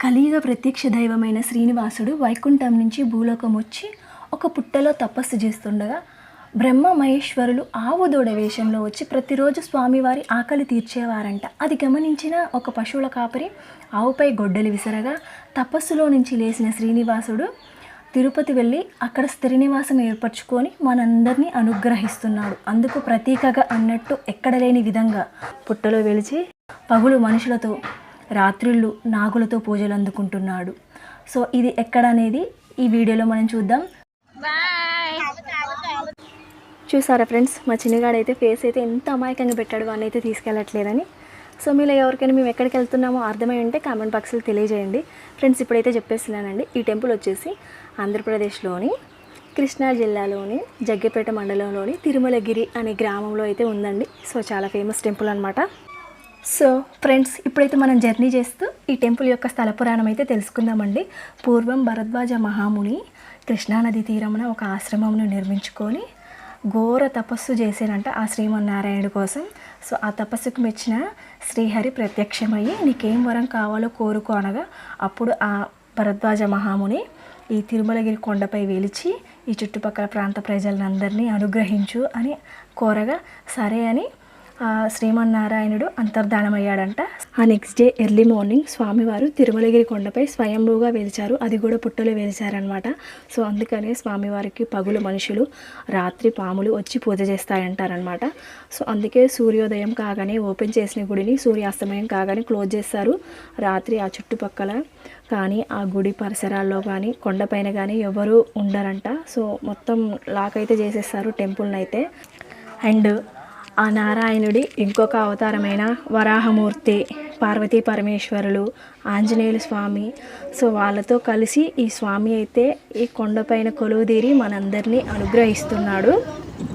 కలియుగ ప్రత్యక్ష దైవమైన శ్రీనివాసుడు వైకుంఠం నుంచి భూలోకం వచ్చి ఒక పుట్టలో తపస్సు చేస్తుండగా బ్రహ్మ మహేశ్వరులు ఆవు దూడ వేషంలో వచ్చి ప్రతిరోజు స్వామివారి ఆకలి తీర్చేవారంట. అది గమనించిన ఒక పశువుల కాపరి ఆవుపై గొడ్డలి విసరగా తపస్సులో నుంచి లేచిన శ్రీనివాసుడు తిరుపతి వెళ్ళి అక్కడ స్థిర నివాసం ఏర్పరచుకొని మనందరినీ అనుగ్రహిస్తున్నాడు. అందుకు ప్రతీకగా అన్నట్టు ఎక్కడ లేని విధంగా పుట్టలో వెలిచి పగులు మనుషులతో రాత్రిళ్ళు నాగులతో పూజలు అందుకుంటున్నాడు. సో ఇది ఎక్కడ అనేది ఈ వీడియోలో మనం చూద్దాం. చూసారా ఫ్రెండ్స్? మా చిన్నగాడైతే ఫేస్ అయితే ఎంత అమాయకంగా పెట్టాడు వాడిని అయితే తీసుకెళ్ళట్లేదని. సో మీలో ఎవరికైనా మేము ఎక్కడికి వెళ్తున్నామో అర్థమై ఉంటే కామెంట్ బాక్స్లో తెలియజేయండి. ఫ్రెండ్స్ ఇప్పుడైతే చెప్పేస్తున్నానండి. ఈ టెంపుల్ వచ్చేసి ఆంధ్రప్రదేశ్లోని కృష్ణా జిల్లాలోని జగ్గపేట మండలంలోని తిరుమలగిరి అనే గ్రామంలో అయితే ఉందండి. సో చాలా ఫేమస్ టెంపుల్ అనమాట సో ఫ్రెండ్స్ ఇప్పుడైతే మనం జర్నీ చేస్తూ ఈ టెంపుల్ యొక్క స్థల పురాణం అయితే తెలుసుకుందామండి. పూర్వం భరద్వాజ మహాముని కృష్ణానది తీరమున ఒక ఆశ్రమంను నిర్మించుకొని ఘోర తపస్సు చేశారంట ఆ శ్రీమన్నారాయణుడు కోసం. సో ఆ తపస్సుకు మెచ్చిన శ్రీహరి ప్రత్యక్షమయ్యి నీకేం వరం కావాలో కోరుకో అనగా అప్పుడు ఆ భరద్వాజ మహాముని ఈ తిరుమలగిరి కొండపై వెలిచి ఈ చుట్టుపక్కల ప్రాంత ప్రజలందరినీ అనుగ్రహించు అని కోరగా సరే అని శ్రీమన్నారాయణుడు అంతర్ధానమయ్యాడంట. ఆ నెక్స్ట్ డే ఎర్లీ మార్నింగ్ స్వామివారు తిరుమలగిరి కొండపై స్వయంభూగా వెలిచారు. అది కూడా పుట్టలో వెలిచారనమాట సో అందుకనే స్వామివారికి పగులు మనుషులు రాత్రి పాములు వచ్చి పూజ చేస్తాయంటారనమాట సో అందుకే సూర్యోదయం కాగానే ఓపెన్ చేసిన గుడిని సూర్యాస్తమయం కాగానే క్లోజ్ చేస్తారు. రాత్రి ఆ చుట్టుపక్కల కానీ ఆ గుడి పరిసరాల్లో కానీ కొండపైన కానీ ఎవరు ఉండరంట. సో మొత్తం లాక్ అయితే చేసేస్తారు టెంపుల్ని అయితే అండ్ ఆ నారాయణుడి ఇంకొక అవతారమైన వరాహమూర్తి పార్వతీ పరమేశ్వరులు ఆంజనేయుల స్వామి. సో వాళ్ళతో కలిసి ఈ స్వామి అయితే ఈ కొండపైన కొలువుదీరి మనందరినీ అనుగ్రహిస్తున్నాడు.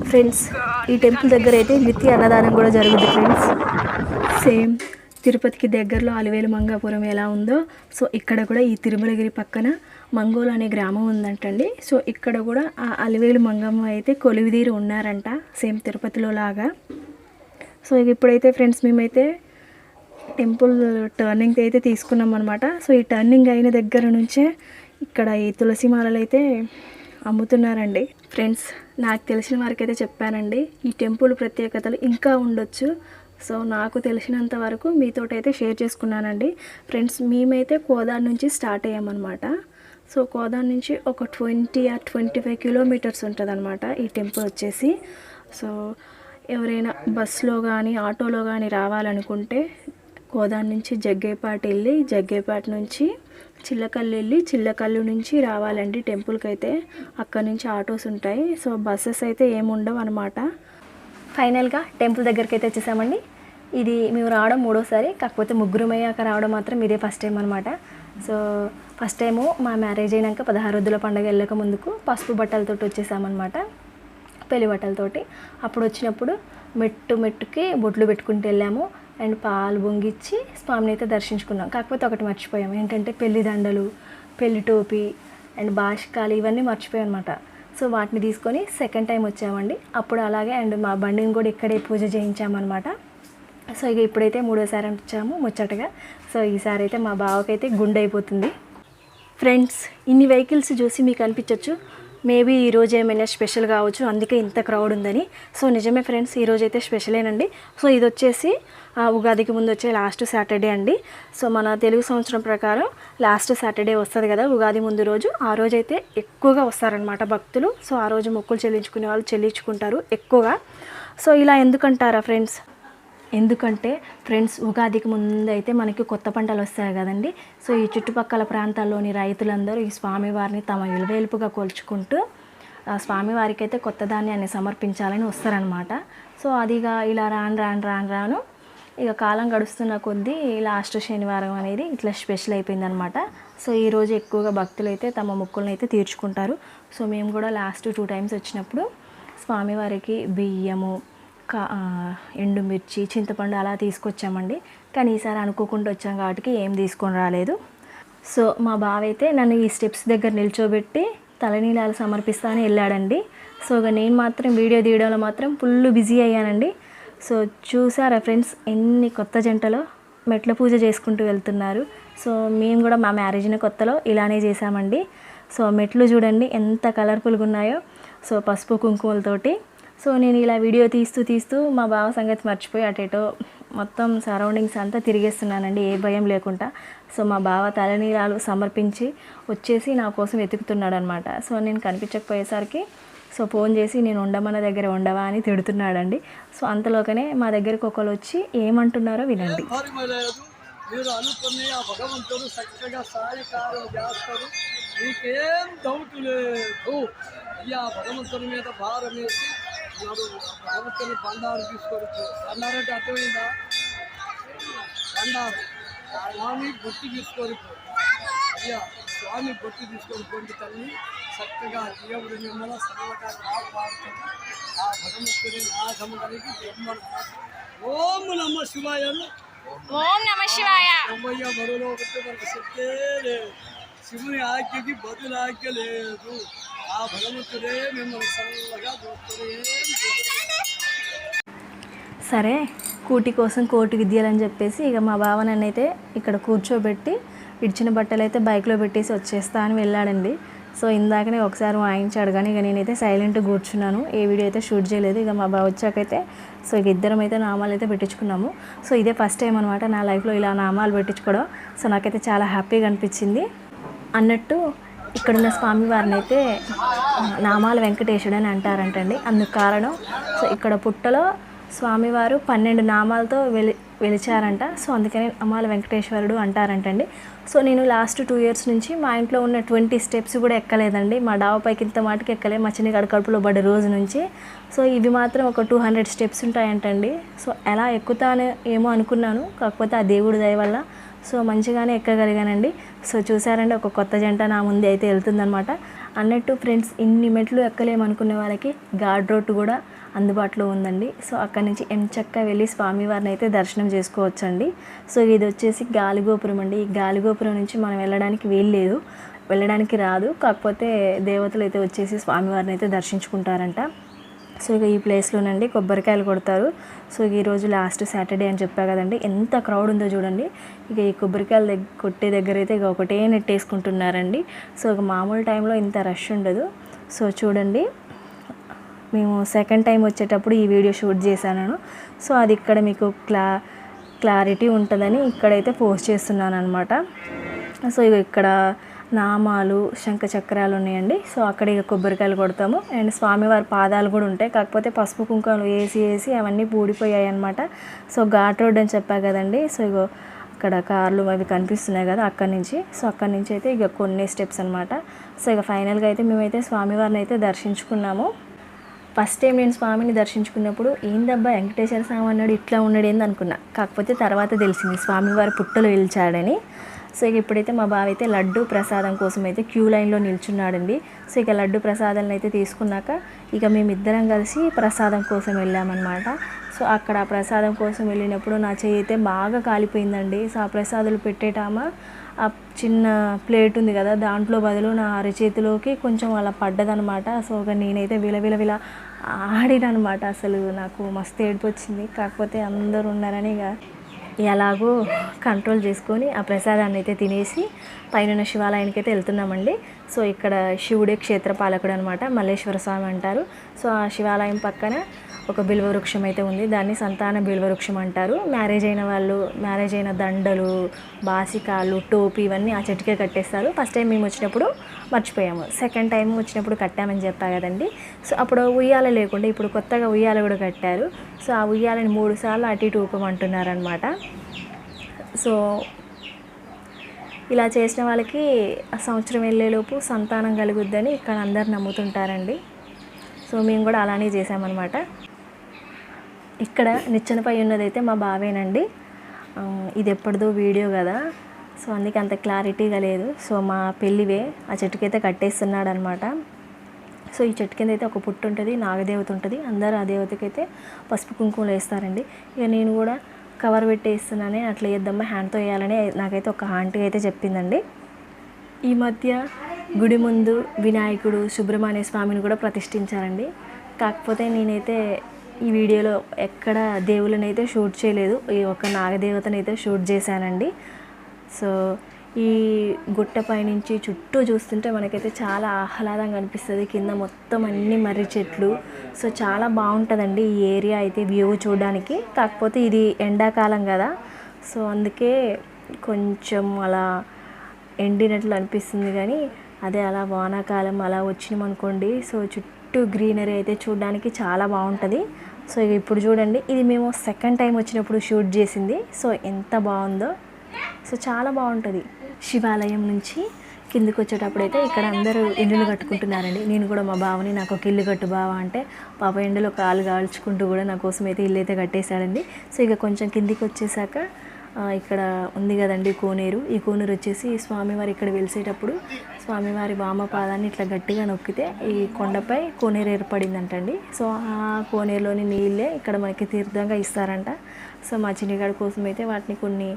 ఫ్రెండ్స్ ఈ టెంపుల్ దగ్గర అయితే నిత్య అన్నదానం కూడా జరుగుతుంది ఫ్రెండ్స్. సేమ్. తిరుపతికి దగ్గరలో అలివేలు మంగాపురం ఎలా ఉందో సో ఇక్కడ కూడా ఈ తిరుమలగిరి పక్కన మంగోలు అనే గ్రామం ఉందంటండి. సో ఇక్కడ కూడా ఆ అలివేలు మంగమ్మ అయితే కొలివిదీరు ఉన్నారంట సేమ్ తిరుపతిలో లాగా. సో ఇప్పుడైతే ఫ్రెండ్స్ మేమైతే టెంపుల్ టర్నింగ్ అయితే తీసుకున్నాం అనమాట సో ఈ టర్నింగ్ అయిన దగ్గర నుంచే ఇక్కడ ఈ తులసి మాలలు అయితే అమ్ముతున్నారండి. ఫ్రెండ్స్ నాకు తెలిసిన వారికైతే చెప్పానండి ఈ టెంపుల్ ప్రత్యేకతలు ఇంకా ఉండొచ్చు. సో నాకు తెలిసినంత వరకు మీతోటైతే షేర్ చేసుకున్నానండి. ఫ్రెండ్స్ మేమైతే కోదాడ్ నుంచి స్టార్ట్ అయ్యామన్నమాట. సో కోదాడ్ నుంచి ఒక twenty or twenty five kilometres ఉంటుందన్నమాట ఈ టెంపుల్ వచ్చేసి. సో ఎవరైనా బస్సులో కానీ ఆటోలో కానీ రావాలనుకుంటే కోదాడ్ నుంచి జగ్గేపాటి వెళ్ళి జగ్గేపాటి నుంచి చిల్లకల్లు వెళ్ళి చిల్లకల్లు నుంచి రావాలండి టెంపుల్కి అయితే అక్కడ నుంచి ఆటోస్ ఉంటాయి. సో బస్సెస్ అయితే ఏముండవు అనమాట ఫైనల్గా టెంపుల్ దగ్గరికి అయితే వచ్చేసామండి. ఇది మేము రావడం మూడోసారి కాకపోతే ముగ్గురమయ్యాక రావడం మాత్రం ఇదే ఫస్ట్ టైం అనమాట సో ఫస్ట్ టైము మా మ్యారేజ్ అయినాక పదహారు రోజుల పండుగ వెళ్ళక ముందుకు పసుపు బట్టలతో వచ్చేసామన్నమాట పెళ్ళి బట్టలతోటి. అప్పుడు వచ్చినప్పుడు మెట్టు మెట్టుకి బొట్లు పెట్టుకుంటూ వెళ్ళాము అండ్ పాలు బొంగిచ్చి స్వామిని అయితే దర్శించుకున్నాం. కాకపోతే ఒకటి మర్చిపోయాం ఏంటంటే పెళ్ళి దండలు పెళ్ళి టోపీ అండ్ బాష్కాలు ఇవన్నీ మర్చిపోయాం అనమాట సో వాటిని తీసుకొని సెకండ్ టైం వచ్చామండి. అప్పుడు అలాగే అండ్ మా బండిని కూడా ఇక్కడే పూజ చేయించామన్నమాట. సో ఇక ఇప్పుడైతే మూడోసారి అంటించాము ముచ్చటగా. సో ఈసారి అయితే మా బావకైతే గుండె అయిపోతుంది ఫ్రెండ్స్ ఇన్ని వెహికల్స్ చూసి మీకు అనిపించవచ్చు మేబీ ఈరోజు ఏమైనా స్పెషల్ కావచ్చు అందుకే ఇంత క్రౌడ్ ఉందని. సో నిజమే ఫ్రెండ్స్ ఈరోజు అయితే స్పెషలేనండి సో ఇది వచ్చేసి ఆ, ఉగాదికి ముందు వచ్చే లాస్ట్ సాటర్డే అండి. సో మన తెలుగు సంవత్సరం ప్రకారం లాస్ట్ సాటర్డే వస్తుంది కదా ఉగాది ముందు రోజు. ఆ రోజు అయితే ఎక్కువగా వస్తారనమాట భక్తులు. సో ఆ రోజు మొక్కులు చెల్లించుకునే వాళ్ళు చెల్లించుకుంటారు ఎక్కువగా. సో ఇలా ఎందుకంటారా ఫ్రెండ్స్ ఎందుకంటే ఫ్రెండ్స్ ఉగాదికి ముందు అయితే మనకి కొత్త పంటలు వస్తాయి కదండి. సో ఈ చుట్టుపక్కల ప్రాంతాల్లోని రైతులందరూ ఈ స్వామివారిని తమ విలువేలుపుగా కొలుచుకుంటూ ఆ స్వామివారికి అయితే కొత్త ధాన్యాన్ని సమర్పించాలని వస్తారనమాట సో అదిగా ఇలా రాను రాను రాను రాను ఇక కాలం గడుస్తున్న కొద్దీ లాస్ట్ శనివారం అనేది ఇట్లా స్పెషల్ అయిపోయిందనమాట సో ఈరోజు ఎక్కువగా భక్తులు అయితే తమ మొక్కులను అయితే తీర్చుకుంటారు. సో మేము కూడా లాస్ట్ టూ టైమ్స్ వచ్చినప్పుడు స్వామివారికి బియ్యము ఎండుమిర్చి చింతపండు అలా తీసుకొచ్చామండి. కానీ ఈసారి అనుకోకుండా వచ్చాం కాబట్టి ఏం తీసుకొని రాలేదు. సో మా బావ అయితే నన్ను ఈ స్టెప్స్ దగ్గర నిల్చోబెట్టి తలనీలాలు సమర్పిస్తానని వెళ్ళాడండి. సో ఇక నేను మాత్రం వీడియో తీయడంలో మాత్రం ఫుల్ బిజీ అయ్యానండి. సో చూసారా ఫ్రెండ్స్ ఎన్ని కొత్త జంటలో మెట్ల పూజ చేసుకుంటూ వెళ్తున్నారు. సో మేము కూడా మా మ్యారేజ్ని కొత్తలో ఇలానే చేసామండి సో మెట్లు చూడండి ఎంత కలర్ఫుల్గా ఉన్నాయో. సో పసుపు కుంకుమలతోటి సో నేను ఇలా వీడియో తీస్తూ తీస్తూ మా బావ సంగతి మర్చిపోయి అటేటో మొత్తం సరౌండింగ్స్ అంతా తిరిగేస్తున్నానండి ఏ భయం లేకుండా. సో మా బావ తలనీరాలు సమర్పించి వచ్చేసి నా కోసం వెతుకుతున్నాడు అనమాట సో నేను కనిపించకపోయేసరికి సో ఫోన్ చేసి నేను ఉండమన్న దగ్గర ఉండవా అని తిడుతున్నాడండి. సో అంతలోకనే మా దగ్గరికి ఒకరు వచ్చి ఏమంటున్నారో వినండి. మీరు అనుకుని ఆ భగవంతుడు చక్కగా మీకేం డౌట్ లేదు. అయ్యా భగవంతుని మీద భారం వేసి నాడు భగవంతుని బండారు తీసుకొని పో. బండారంటే అర్థమైందా? బండారు స్వామి బొట్టి తీసుకొని అయ్యా స్వామి బొట్టి తీసుకొని పోండి తల్లి. చక్కగా దేవుడు మిమ్మల్ని సర్వగా కాపాడుతుంది ఆ భగవంతుని నాశము కలిగి బ్రహ్మ ఓం నమ శివాయను ఓం నమ శివాయ. అమ్మయ్య మరోలో ఒకటి మనకు శక్తే లేదు. శివుని ఆజ్ఞకి బదులు ఆజ్ఞ లేదు. ఆ భగవంతుడే మిమ్మల్ని సరే కూటి కోసం కోటి అని చెప్పేసి ఇక మా బావ నన్ను అయితే ఇక్కడ కూర్చోబెట్టి ఇడిచిన బట్టలు అయితే బైక్లో పెట్టేసి వచ్చేస్తా అని వెళ్ళాడండి. సో ఇందాకనే ఒకసారి వాయించాడు కానీ ఇక నేనైతే సైలెంట్ కూర్చున్నాను. ఏ వీడియో అయితే షూట్ చేయలేదు ఇక మా బావ వచ్చాకైతే సో ఇక ఇద్దరం అయితే నామాలు అయితే పెట్టించుకున్నాము. సో ఇదే ఫస్ట్ టైం అనమాట నా లైఫ్లో ఇలా నామాలు పెట్టించుకోవడం. సో నాకైతే చాలా హ్యాపీగా అనిపించింది. అన్నట్టు ఇక్కడున్న స్వామివారిని అయితే నామాల వెంకటేశుడు అని అంటారంటండి. అందుకు కారణం సో ఇక్కడ పుట్టలో స్వామివారు పన్నెండు నామాలతో వెలి వెలిచారంట. సో అందుకని నామాల వెంకటేశ్వరుడు అంటారంటండి. సో నేను లాస్ట్ టూ ఇయర్స్ నుంచి మా ఇంట్లో ఉన్న ట్వంటీ స్టెప్స్ కూడా ఎక్కలేదండి. మా డావ పైకి ఇంత మాటకి ఎక్కలే. మా చిన్న కడుపులో పడే రోజు నుంచి. సో ఇవి మాత్రం ఒక టూ హండ్రెడ్ స్టెప్స్ ఉంటాయంటండి. సో ఎలా ఎక్కుతాను ఏమో అనుకున్నాను. కాకపోతే ఆ దేవుడి దయ వల్ల సో మంచిగానే ఎక్కగలిగానండి. సో చూసారండి ఒక కొత్త జంట నా ముందే అయితే వెళ్తుందనమాట అన్నట్టు ఫ్రెండ్స్ ఇన్ని మెట్లు ఎక్కలేమనుకునే వాళ్ళకి గాడ్ రోడ్ కూడా అందుబాటులో ఉందండి. సో అక్కడి నుంచి ఎంచక్క వెళ్ళి స్వామివారిని అయితే దర్శనం చేసుకోవచ్చండి. సో ఇది వచ్చేసి గాలిగోపురం అండి. ఈ గాలిగోపురం నుంచి మనం వెళ్ళడానికి వీల్లేదు వెళ్ళడానికి రాదు. కాకపోతే దేవతలు అయితే వచ్చేసి స్వామివారిని అయితే దర్శించుకుంటారంట. సో ఇక ఈ ప్లేస్లోనండి కొబ్బరికాయలు కొడతారు. సో ఈరోజు లాస్ట్ సాటర్డే అని చెప్పా కదండి. ఎంత క్రౌడ్ ఉందో చూడండి. ఇక ఈ కొబ్బరికాయలు దగ్గర కొట్టే దగ్గర అయితే ఇక ఒకటే నెట్టేసుకుంటున్నారండి. సో ఇక మామూలు టైంలో ఇంత రష్ ఉండదు. సో చూడండి. మేము సెకండ్ టైం వచ్చేటప్పుడు ఈ వీడియో షూట్ చేశాను సో అది ఇక్కడ మీకు క్లా క్లారిటీ ఉంటుందని ఇక్కడైతే పోస్ట్ చేస్తున్నాను అనమాట సో ఇక ఇక్కడ నామాలు శంఖ చక్రాలు ఉన్నాయండి. సో అక్కడ ఇక కొబ్బరికాయలు కొడతాము. అండ్ స్వామివారి పాదాలు కూడా ఉంటాయి. కాకపోతే పసుపు కుంకాలు వేసి వేసి అవన్నీ పూడిపోయాయి అనమాట సో ఘాట్ రోడ్ అని చెప్పా కదండి. సో ఇగో అక్కడ కార్లు అవి కనిపిస్తున్నాయి కదా అక్కడి నుంచి. సో అక్కడి నుంచి అయితే ఇక కొన్ని స్టెప్స్ అనమాట సో ఇక ఫైనల్గా అయితే మేమైతే స్వామివారిని అయితే దర్శించుకున్నాము. ఫస్ట్ టైం నేను స్వామిని దర్శించుకున్నప్పుడు ఏందబ్బా వెంకటేశ్వర స్వామి అన్నాడు ఇట్లా ఉన్నాడు ఏంది అనుకున్నా. కాకపోతే తర్వాత తెలిసింది స్వామివారి పుట్టలు పిలిచాడని సో ఇక ఇప్పుడైతే మా బావ అయితే లడ్డు ప్రసాదం కోసం అయితే క్యూ లైన్లో నిల్చున్నాడండి. సో ఇక లడ్డు ప్రసాదాలను అయితే తీసుకున్నాక ఇక మేమిద్దరం కలిసి ప్రసాదం కోసం వెళ్ళామన్నమాట. సో అక్కడ ఆ ప్రసాదం కోసం వెళ్ళినప్పుడు నా చెయ్యి అయితే బాగా కాలిపోయిందండి. సో ఆ ప్రసాదాలు పెట్టేటామా ఆ చిన్న ప్లేట్ ఉంది కదా దాంట్లో బదులు నా అరచేతిలోకి కొంచెం అలా పడ్డదనమాట సో ఇక నేనైతే విల విల విల అసలు నాకు మస్తు ఏడుపు వచ్చింది కాకపోతే అందరూ ఉన్నారని ఇక ఎలాగో కంట్రోల్ చేసుకొని ఆ ప్రసాదాన్ని అయితే తినేసి పైన శివాలయానికి అయితే వెళ్తున్నామండి. సో ఇక్కడ శివుడే క్షేత్రపాలకుడు అనమాట మల్లేశ్వర స్వామి అంటారు. సో ఆ శివాలయం పక్కన ఒక బిల్వ వృక్షం అయితే ఉంది. దాన్ని సంతాన బిల్వ వృక్షం అంటారు. మ్యారేజ్ అయిన వాళ్ళు మ్యారేజ్ అయిన దండలు బాసికాలు టోపీ ఇవన్నీ ఆ చెట్టుకే కట్టేస్తారు. ఫస్ట్ టైం మేము వచ్చినప్పుడు మర్చిపోయాము. సెకండ్ టైం వచ్చినప్పుడు కట్టామని చెప్పా కదండి. సో అప్పుడు ఉయ్యాల లేకుండా ఇప్పుడు కొత్తగా ఉయ్యాల కూడా కట్టారు. సో ఆ ఉయ్యాలని మూడు సార్లు అటు ఇటు ఊపమంటున్నారనమాట సో ఇలా చేసిన వాళ్ళకి సంవత్సరం వెళ్ళేలోపు సంతానం కలుగుద్దని ఇక్కడ అందరు నమ్ముతుంటారండి. సో మేము కూడా అలానే చేసామన్నమాట ఇక్కడ నిచ్చెనపై ఉన్నదైతే మా బావేనండి. ఇది ఎప్పటిదో వీడియో కదా. సో అందుకే అంత క్లారిటీగా లేదు. సో మా పెళ్ళివే ఆ చెట్టుకైతే కట్టేస్తున్నాడు అనమాట సో ఈ చెట్టు కింద అయితే ఒక పుట్టు ఉంటుంది నాగదేవత ఉంటుంది. అందరూ ఆ దేవతకైతే పసుపు కుంకుమలు వేస్తారండి. ఇక నేను కూడా కవర్ పెట్టేస్తున్నానే అట్లా వేద్దామా హ్యాండ్తో వేయాలని నాకైతే ఒక ఆంటీ అయితే చెప్పిందండి. ఈ మధ్య గుడి ముందు వినాయకుడు సుబ్రహ్మణ్య స్వామిని కూడా ప్రతిష్ఠించారండి. కాకపోతే నేనైతే ఈ వీడియోలో ఎక్కడ దేవుళ్ళని అయితే షూట్ చేయలేదు ఈ ఒక నాగదేవతని అయితే షూట్ చేశానండి. సో ఈ గుట్ట పైనుంచి చుట్టూ చూస్తుంటే మనకైతే చాలా ఆహ్లాదంగా అనిపిస్తుంది. కింద మొత్తం అన్ని మర్రి చెట్లు. సో చాలా బాగుంటుందండి ఈ ఏరియా అయితే వ్యూ చూడడానికి. కాకపోతే ఇది ఎండాకాలం కదా. సో అందుకే కొంచెం అలా ఎండినట్లు అనిపిస్తుంది కానీ అదే అలా వానాకాలం అలా వచ్చినాం అనుకోండి సో చుట్టూ గ్రీనరీ అయితే చూడడానికి చాలా బాగుంటుంది. సో ఇక ఇప్పుడు చూడండి. ఇది మేము సెకండ్ టైం వచ్చినప్పుడు షూట్ చేసింది. సో ఎంత బాగుందో. సో చాలా బాగుంటుంది. శివాలయం నుంచి కిందికి వచ్చేటప్పుడు అయితే ఇక్కడ అందరూ ఇల్లులు కట్టుకుంటున్నారండి. నేను కూడా మా బావని నాకు ఒక ఇల్లు కట్టు బావ అంటే పాప ఎండలో కాలు కాల్చుకుంటూ కూడా నా కోసం అయితే ఇల్లు అయితే కట్టేశాడండి. సో ఇక కొంచెం కిందికి వచ్చేసాక ఇక్కడ ఉంది కదండి కోనేరు. ఈ కోనేరు వచ్చేసి స్వామివారి ఇక్కడ వెలిసేటప్పుడు స్వామివారి వామపాదాన్ని ఇట్లా గట్టిగా నొక్కితే ఈ కొండపై కోనేరు ఏర్పడిందంటండి. సో ఆ కోనేరులోని నీళ్ళే ఇక్కడ మనకి తీర్థంగా ఇస్తారంట. సో మా చిన్నగాడి కోసం అయితే వాటిని కొన్ని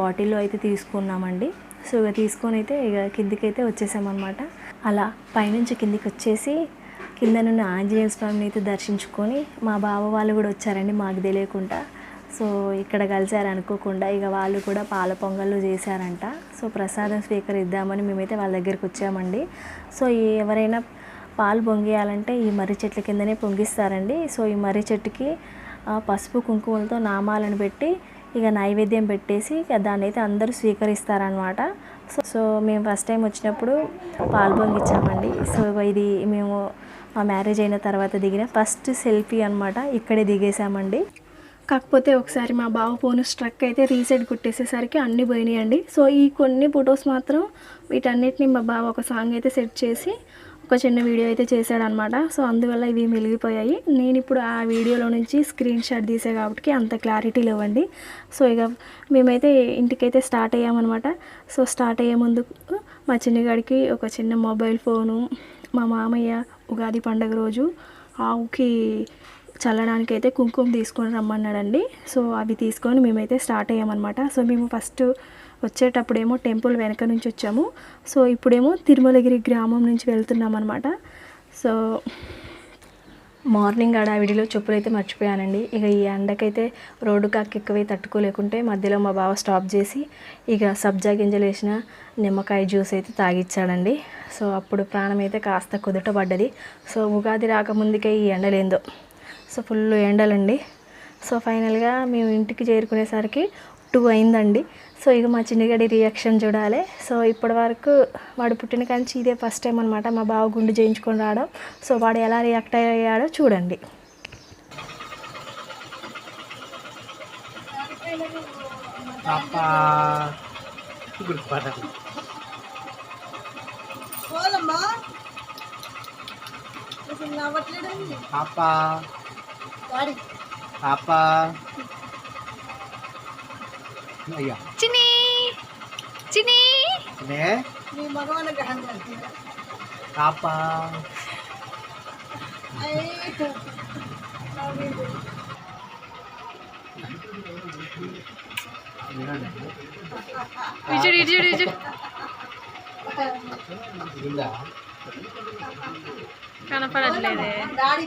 బాటిల్లో అయితే తీసుకున్నామండి. సో ఇక తీసుకొని అయితే ఇక కిందికైతే అయితే వచ్చేసామన్నమాట. అలా పైనుంచి కిందికి వచ్చేసి కింద నుండి ఆంజనేయ స్వామిని అయితే దర్శించుకొని మా బావ వాళ్ళు కూడా వచ్చారండి మాకు తెలియకుండా. సో ఇక్కడ కలిసారు అనుకోకుండా ఇక వాళ్ళు కూడా పాల పొంగళ్ళు చేశారంట. సో ప్రసాదం స్వీకరిద్దామని మేమైతే వాళ్ళ దగ్గరికి వచ్చామండి. సో ఎవరైనా పాలు పొంగియాలంటే ఈ మర్రి చెట్ల కిందనే పొంగిస్తారండి. సో ఈ మర్రి చెట్టుకి పసుపు కుంకుమలతో నామాలను పెట్టి ఇక నైవేద్యం పెట్టేసి ఇక దాన్ని అయితే అందరూ స్వీకరిస్తారనమాట సో సో మేము ఫస్ట్ టైం వచ్చినప్పుడు పాలు పొంగిచ్చామండి. సో ఇది మేము మా మ్యారేజ్ అయిన తర్వాత దిగిన ఫస్ట్ సెల్ఫీ అనమాట ఇక్కడే దిగేసామండి కాకపోతే ఒకసారి మా బావ ఫోన్ స్ట్రక్ అయితే రీసెట్ కొట్టేసేసరికి అన్నీ పోయినాయండి. సో ఈ కొన్ని ఫొటోస్ మాత్రం వీటన్నిటిని మా బావ ఒక సాంగ్ అయితే సెట్ చేసి ఒక చిన్న వీడియో అయితే చేశాడనమాట సో అందువల్ల ఇవి మెలిగిపోయాయి. నేను ఇప్పుడు ఆ వీడియోలో నుంచి స్క్రీన్ షాట్ తీసే కాబట్టి అంత క్లారిటీ లేవండి. సో ఇక మేమైతే ఇంటికైతే స్టార్ట్ అయ్యామన్నమాట. సో స్టార్ట్ అయ్యే ముందు మా చిన్నగాడికి ఒక చిన్న మొబైల్ ఫోను మా మామయ్య ఉగాది పండగ రోజు ఆవుకి చల్లడానికి అయితే కుంకుమ తీసుకొని రమ్మన్నాడండి. సో అవి తీసుకొని మేమైతే స్టార్ట్ అయ్యామన్నమాట. సో మేము ఫస్ట్ వచ్చేటప్పుడేమో టెంపుల్ వెనక నుంచి వచ్చాము. సో ఇప్పుడేమో తిరుమలగిరి గ్రామం నుంచి వెళ్తున్నాం అనమాట సో మార్నింగ్ హడావిడిలో చెప్పులు అయితే మర్చిపోయానండి. ఇక ఈ ఎండకైతే రోడ్డు కాకి ఎక్కువై తట్టుకోలేకుంటే మధ్యలో మా బావ స్టాప్ చేసి ఇక సబ్జా గింజలు వేసిన నిమ్మకాయ జ్యూస్ అయితే తాగిచ్చాడండి. సో అప్పుడు ప్రాణం అయితే కాస్త కుదుట పడ్డది సో ఉగాది రాకముందుకే ఈ ఎండలేందో. సో ఫుల్ ఎండలండి. సో ఫైనల్గా మేము ఇంటికి చేరుకునేసరికి టూ అయిందండి. సో ఇక మా చిన్నగడి రియాక్షన్ చూడాలి. సో ఇప్పటి వరకు వాడు పుట్టిన కాంచి ఇదే ఫస్ట్ టైం అనమాట మా బావ గుండు చేయించుకొని రావడం. సో వాడు ఎలా రియాక్ట్ అయ్యాడో చూడండి. పాపా. గుర్తుపడాలి పోలమ్మా అసలు నవ్వట్లేదండి పాపా వాడి పాపా అయ్యా చిన్ని చిన్ని నే మీ మగవాళ్ళ గ్రహం చేస్తున్నా పాపా ఇచుడు ఇచుడు ఇచుడు ఉందా కనపడట్లేదే డాడీ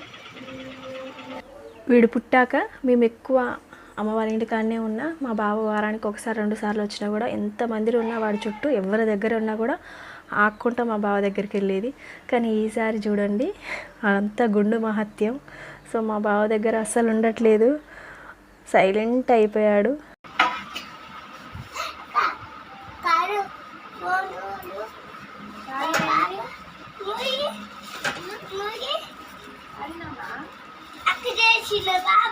వీడు పుట్టాక మేము ఎక్కువ అమ్మవారి ఇంటికాడనే ఉన్నా మా బావ వారానికి ఒకసారి రెండు సార్లు వచ్చినా కూడా ఎంత ఎంతమంది ఉన్నా వాడి చుట్టూ ఎవరి దగ్గర ఉన్నా కూడా ఆక్కుంటా మా బావ దగ్గరికి వెళ్ళేది కానీ ఈసారి చూడండి అంత గుండు మహత్యం. సో మా బావ దగ్గర అస్సలు ఉండట్లేదు. సైలెంట్ అయిపోయాడు. እሺ በጣም